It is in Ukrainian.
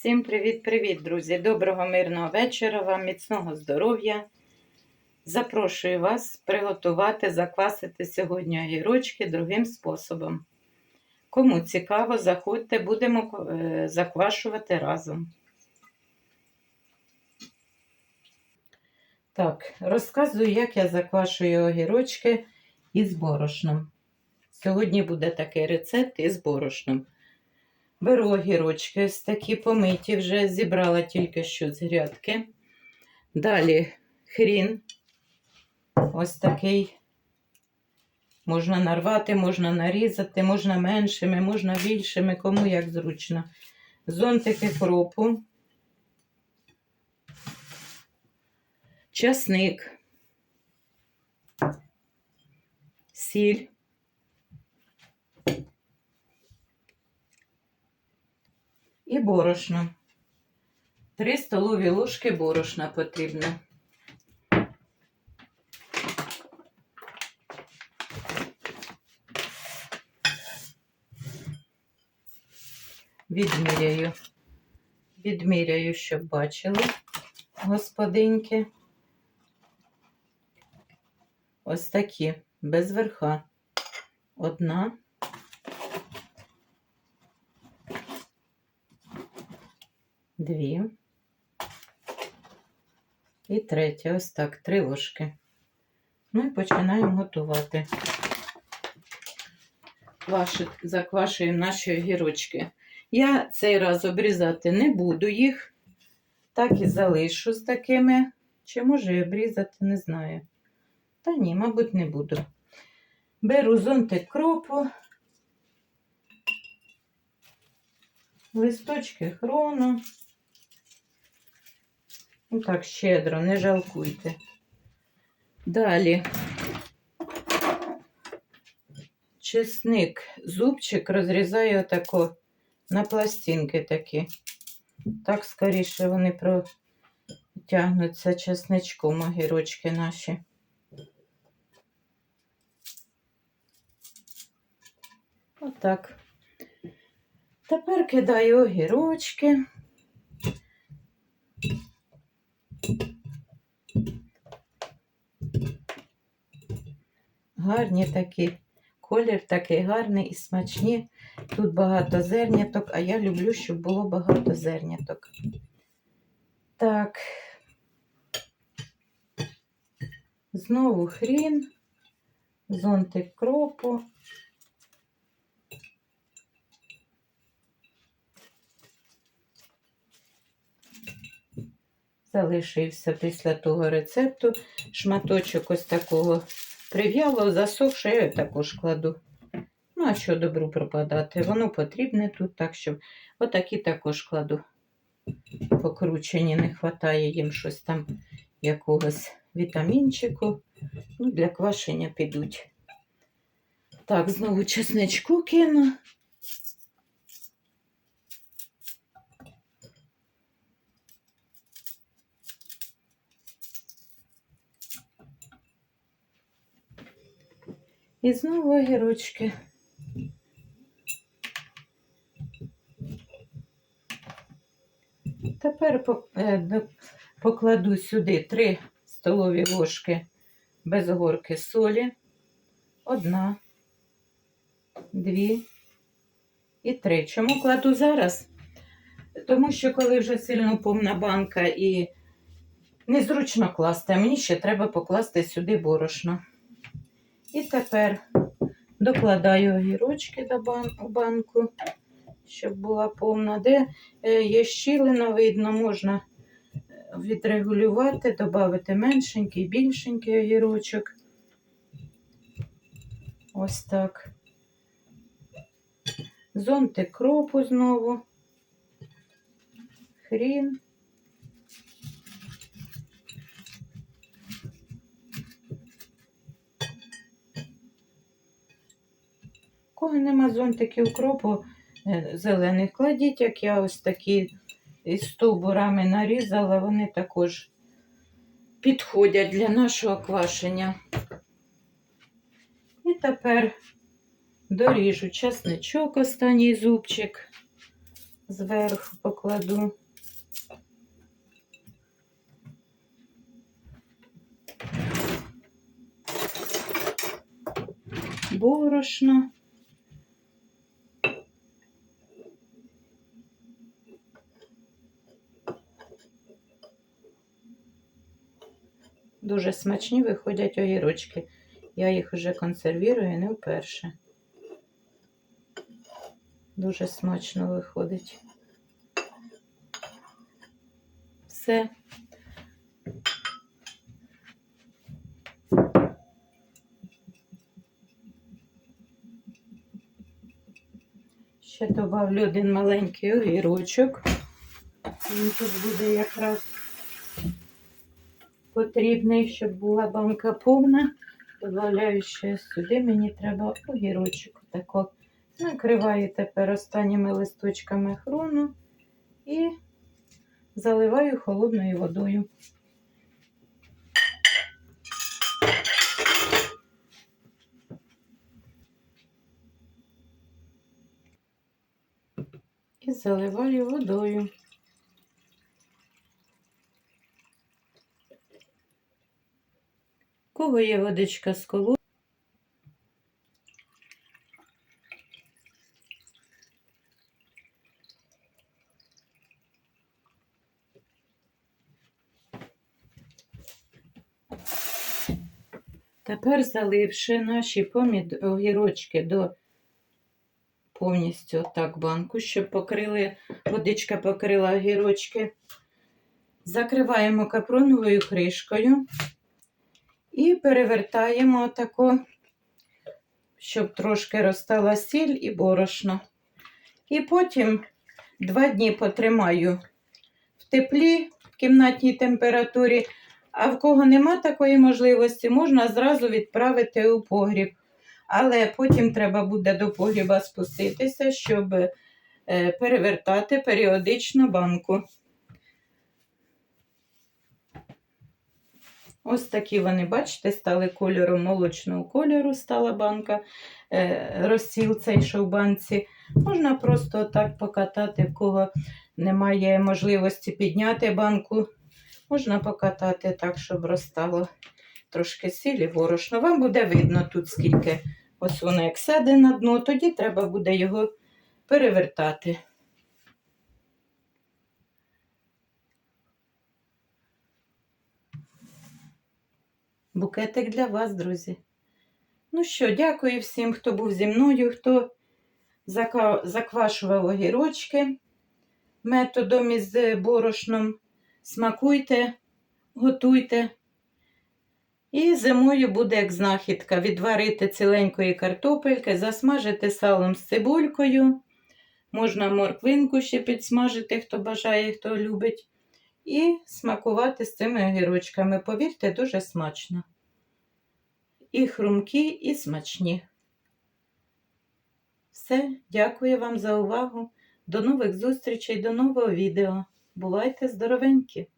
Всім привіт-привіт, друзі! Доброго мирного вечора, вам міцного здоров'я. Запрошую вас приготувати, заквасити сьогодні огірочки другим способом. Кому цікаво, заходьте, будемо е, заквашувати разом. Так, розказую, як я заквашую огірочки із борошном. Сьогодні буде такий рецепт із борошном. Беру огірочки, ось такі помиті, вже зібрала тільки що з грядки. Далі хрін. Ось такий. Можна нарвати, можна нарізати, можна меншими, можна більшими, кому як зручно. Зонтики кропу, часник, сіль. І борошно. Три столові ложки борошна потрібно. Відміряю, відміряю, щоб бачили господинки. Ось такі, без верха. Одна. Дві. І третя, ось так, три ложки. Ну і починаємо готувати. Заквашуємо наші огірочки. Я цей раз обрізати не буду їх, так і залишу з такими. Чи може і обрізати, не знаю. Та ні, мабуть, не буду. Беру зонтик кропу, листочки хрону. Ну так, щедро, не жалкуйте. Далі чесник, зубчик розрізаю отако на пластинки такі. Так скоріше вони протягнуться чесничком огірочки наші. Отак. Тепер кидаю огірочки. Гарні такі, колір такий гарний і смачні. Тут багато зерняток, а я люблю, щоб було багато зерняток. Так, знову хрін, зонтик кропу. Залишився після того рецепту шматочок ось такого прив'яло, засохше, я також кладу. Ну, а що добру пропадати? Воно потрібне тут, так що отакі також кладу. Покручені, не вистачає їм щось там, якогось вітамінчику. Ну, Для квашення підуть. Так, знову чесничку кину. І знову огірочки. Тепер покладу сюди 3 столові ложки без горки солі. Одна, дві і три. Чому кладу зараз? Тому що, коли вже сильно повна банка і незручно класти, мені ще треба покласти сюди борошно. І тепер докладаю огірочки до бан у банку, щоб була повна. Де е, є щілина, видно, можна е, відрегулювати, додати меншенький, більшенький огірочок. Ось так. Зонтик кропу знову, хрін. Кого нема зонтиків кропу е, зелених, кладіть, як я ось такі із стовбурами нарізала, вони також підходять для нашого квашення. І тепер доріжу часничок, останній зубчик. зверху покладу. Борошно. Дуже смачні виходять огірочки. Я їх вже консервірую не вперше. Дуже смачно виходить. Все. Ще добавлю один маленький огірочок. Він тут буде якраз потрібний, щоб була банка повна. Добавляю ще сюди, мені треба огірочок. Тако накриваю тепер останніми листочками хрону і заливаю холодною водою. І заливаю водою. У є водичка з колу? Тепер заливши наші помід... огірочки до повністю так банку, щоб покрили, водичка покрила огірочки. Закриваємо капроновою кришкою і перевертаємо тако, щоб трошки розтала сіль і борошно. І потім два дні потримаю в теплі, в кімнатній температурі. А в кого нема такої можливості, можна зразу відправити у погріб. Але потім треба буде до погріба спуститися, щоб е, перевертати періодично банку. Ось такі вони, бачите, стали кольором молочного кольору, стала банка, е, розсіл цей що в банці. Можна просто так покатати, в кого немає можливості підняти банку. Можна покатати так, щоб розстало трошки сілі борошно. Вам буде видно тут, скільки ось воно як сяде на дно, тоді треба буде його перевертати. Букетик для вас, друзі. Ну що, дякую всім, хто був зі мною, хто заквашував огірочки методом із борошном. Смакуйте, готуйте. І зимою буде як знахідка. Відварити ціленької картопельки, засмажити салом з цибулькою. Можна морквинку ще підсмажити, хто бажає, хто любить. І смакувати з цими огірочками. Повірте, дуже смачно. І хрумкі, і смачні. Все, дякую вам за увагу. До нових зустрічей, до нового відео. Бувайте здоровенькі!